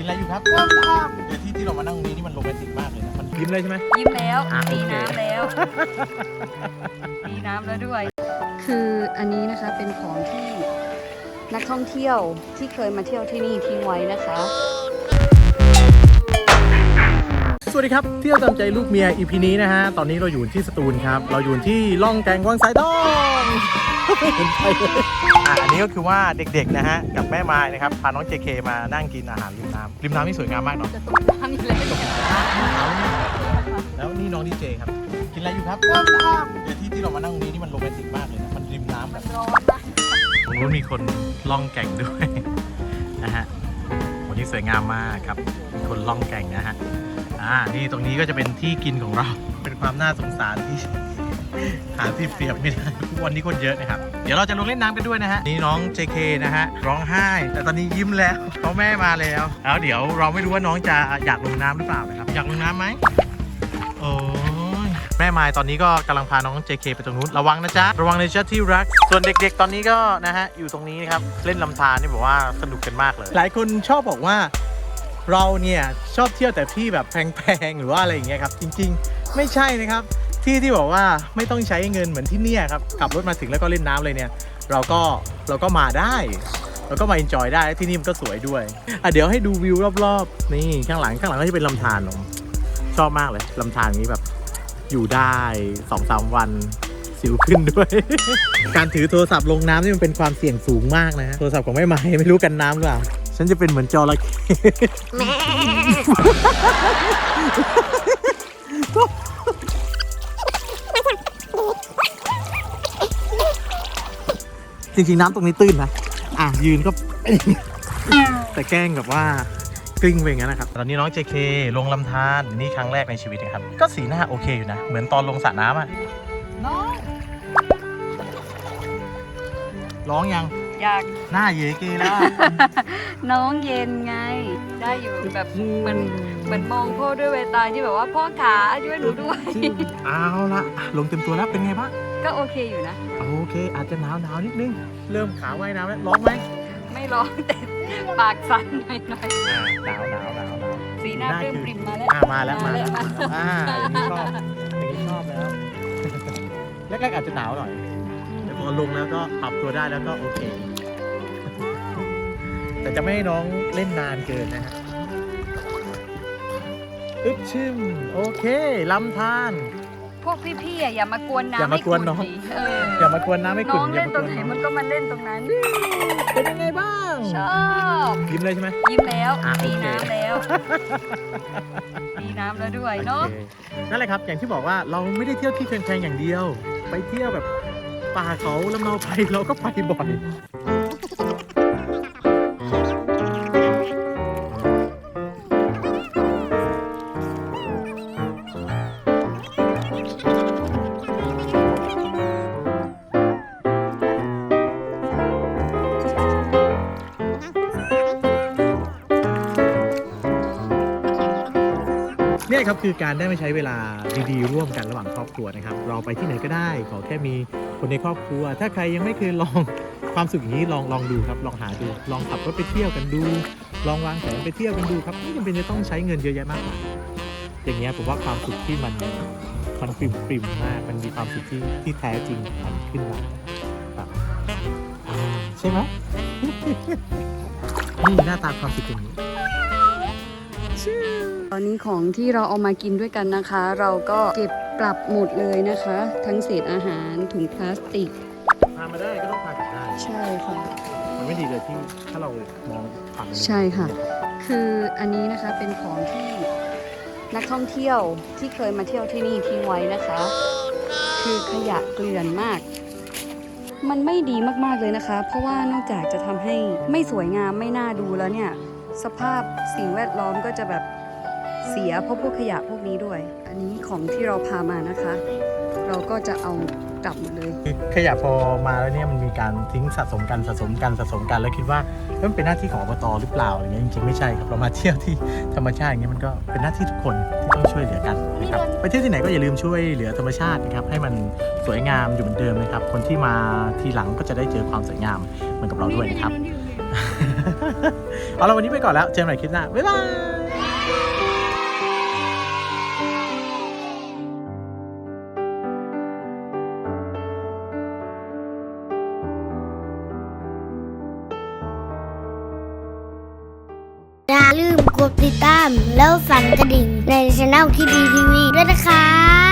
กินอะไรอยู่ครับเดี๋ยวที่ที่เรามานั่งตรงนี้นี่มันโรแมนติกมากเลยนะมันยิ้มเลยใช่ไหม ยิ้มแล้วอะมีโอเค น้ำแล้วมีน้ำแล้วด้วย คืออันนี้นะคะเป็นของที่นักท่องเที่ยวที่เคยมาเที่ยวที่นี่ทิ้งไว้นะคะ สวัสดีครับ เที่ยวตามใจลูกเมีย EP นี้นะฮะ ตอนนี้เราอยู่ที่สตูลครับ เราอยู่ที่ล่องแกงวังสายดองไม่เห็นใครเลยอะอันนี้ก็คือว่าเด็กๆนะฮะ กับแม่ไม้นะครับ พาน้อง JK มานั่งกินอาหารริมน้ำริมน้ำนี่สวยงามมากเนาะจะตกน้ำอยู่เลยแล้วนี่น้องดีเจครับ กินอะไรอยู่ครับเดี๋ยวที่ที่เรามานั่งตรงนี้นี่มันโรแมนติกมากเลยนะมันริมน้ำแบบร้อนมากตรงนู้นมีคนล่องแก่งด้วยนะฮะวันนี้สวยงามมากครับมีคนล่องแก่งนะฮะ อ่า นี่ตรงนี้ก็จะเป็นที่กินของเรา เป็นความน่าสงสารที่ หาที่เปรียบไม่ได้ วันนี้คนเยอะนะครับ เดี๋ยวเราจะลงเล่นน้ำกันด้วยนะฮะ นี่น้อง JK นะฮะ ร้องไห้ แต่ตอนนี้ยิ้มแล้ว เพราะแม่มาแล้ว แล้วเดี๋ยวเราไม่รู้ว่าน้องจะอยากลงน้ำหรือเปล่านะครับ อยากลงน้ำไหมโอ้ยแม่มายตอนนี้ก็กำลังพาน้อง JK ไปตรงนู้น ระวังนะจ๊ะ ระวังในจ๊ะที่รัก ส่วนเด็กๆ ตอนนี้ก็นะฮะ อยู่ตรงนี้นะครับ เล่นลำธารนี่บอกว่าสนุกกันมากเลย หลายคนชอบบอกว่า เราเนี่ยชอบเที่ยวแต่ที่แบบแพงๆหรือว่าอะไรอย่างเงี้ยครับ จริงๆ ไม่ใช่นะครับ ที่ที่บอกว่าไม่ต้องใช้เงินเหมือนที่เนี่ยครับขับรถมาถึงแล้วก็เล่นน้ำเลยเนี่ย เราก็เราก็มาได้เราก็มาอินจอยได้ที่นี่มันก็สวยด้วยอะเดี๋ยวให้ดูวิวรอบๆ นี่ข้างหลังข้างหลังก็จะเป็นลำธารผมชอบมากเลยลำธารนี้แบบอยู่ได้สองสามวันสิวขึ้นด้วย การถือโทรศัพท์ลงน้ำนี่มันเป็นความเสี่ยงสูงมากนะฮะโทรศัพท์ของแม่ไม้ไม่รู้กันน้ำหรือเปล่า ฉันจะเป็นเหมือนจระเข้จริงๆน้ำตรงนี้ตื้นนะ อะยืนก็ แต่แกล้งแบบว่ากลิ้งไปอย่างนั้นนะครับ ตอนนี้น้อง JK ลงลำธารนี่ครั้งแรกในชีวิตนะครับ ก็สีหน้าโอเคอยู่นะ เหมือนตอนลงสระน้ำอะน้องร้องยังอ ยาก หน้าเยเกแล้วอะน้องเย็นไง ได้อยู่แบบเหมือนเหมือนมองพ่อด้วยแววตาที่แบบว่าพ่อขาช่วยหนูด้วย เอาละลงเต็มตัวแล้วเป็นไงบ้างก็โอเคอยู่นะ โอเค อาจจะหนาวหนาวนิดนึง เริ่มขาว่ายน้ำแล้วร้อนไหมไม่ร้อนแต่ปากสั่นหน่อยอ่าหนาวหนาวหนาวหนาว ๆสีหน้าเปรี้มปริ่มมาแล้ว อ่ามาแล้วมาแล้วมาอ่าอย่างนี้ชอบอย่างนี้ชอบแล้ว แรกๆอาจจะหนาวหน่อยแต่ พอลงแล้วก็ปรับตัวได้แล้วก็โอเค แต่จะไม่ให้น้องเล่นนานเกินนะฮะอึ๊บชิม โอเคลำธารพวกพี่ๆอะอย่ามากวนน้ำอย่ามากวนน้อง ให้ขุ่ดิเอออย่ามากวนน้ำไม่น้ขุ่อนงอย่าเล่นมาตกรงวนไหนน้องมันก็มาเล่นตรงนั้นเป็นยังไงบ้าง ชอบยิ้มเลยใช่ไหม ยิ้มแล้วอะมีโอเคน้ำแล้วมีน้ำแล้วด้วยเนาะโอเคนั่นแหละครับ อย่างที่บอกว่าเราไม่ได้เที่ยวที่แพงๆอย่างเดียว ไปเที่ยวแบบ ป่าเขาลำเนาไทยเราก็ไปบ่อย เนี่ยครับคือการได้มาใช้เวลาดีๆ ร่วมกันระหว่างครอบครัวนะครับ เราไปที่ไหนก็ได้ ขอแค่มีคนในครอบครัว ถ้าใครยังไม่เคยลองความสุขอย่างนี้ลองลองดูครับ ลองหาดู ลองขับรถไปเที่ยวกันดู ลองวางแผนไปเที่ยวกันดูครับไม่จำเป็นจะต้องใช้เงินเยอะแยะมากมายอย่างเงี้ยผมว่าความสุขที่มันมันปริ่มปริ่มมาก มันมีความสุขที่ที่แท้จริงมันขึ้นมาครับใช่ไหมนี่หน้าตาความสุขอย่างนี้ ตอนนี้ของที่เราเอามากินด้วยกันนะคะ เราก็เก็บกลับหมดเลยนะคะ ทั้งเศษอาหารถุงพลาสติก พามาได้ก็ต้องพากลับได้ใช่ค่ะ มันไม่ดีเลยที่ถ้าเรามองฝั่งนี้ใช่ค่ะ คืออันนี้นะคะเป็นของที่นักท่องเที่ยวที่เคยมาเที่ยวที่นี่ทิ้งไว้นะคะ คือขยะเกลื่อนมาก มันไม่ดีมากๆเลยนะคะ เพราะว่านอกจากจะทำให้ไม่สวยงามไม่น่าดูแล้วเนี่ย สภาพสิ่งแวดล้อมก็จะแบบ เสียเพราะพวกขยะพวกนี้ด้วย อันนี้ของที่เราพามานะคะ เราก็จะเอากลับหมดเลยคือขยะพอมาแล้วเนี่ยมันมีการทิ้งสะสมกันสะสมกันสะสมกันแล้วคิดว่าเอ้ยมันเป็นหน้าที่ของอบตหรือเปล่าอะไรเงี้ยจริงๆไม่ใช่ครับเรามาเที่ยวที่ธรรมชาติอย่างเงี้ยมันก็เป็นหน้าที่ทุกคนที่ต้องช่วยเหลือกันนะครับไปเที่ยวที่ไหนก็อย่าลืมช่วยเหลือธรรมชาตินะครับให้มันสวยงามอยู่เหมือนเดิมนะครับ คนที่มาทีหลังก็จะได้เจอความสวยงามเหมือนกับเราด้วยนะครับ เอาละวันนี้ไปก่อนแล้วเจอกันใหม่คลิปหน้าบ๊ายบาย อย่าลืมกดติดตามแล้วสั่นกระดิ่งในช่องคิดดีทีวีด้วยนะคะ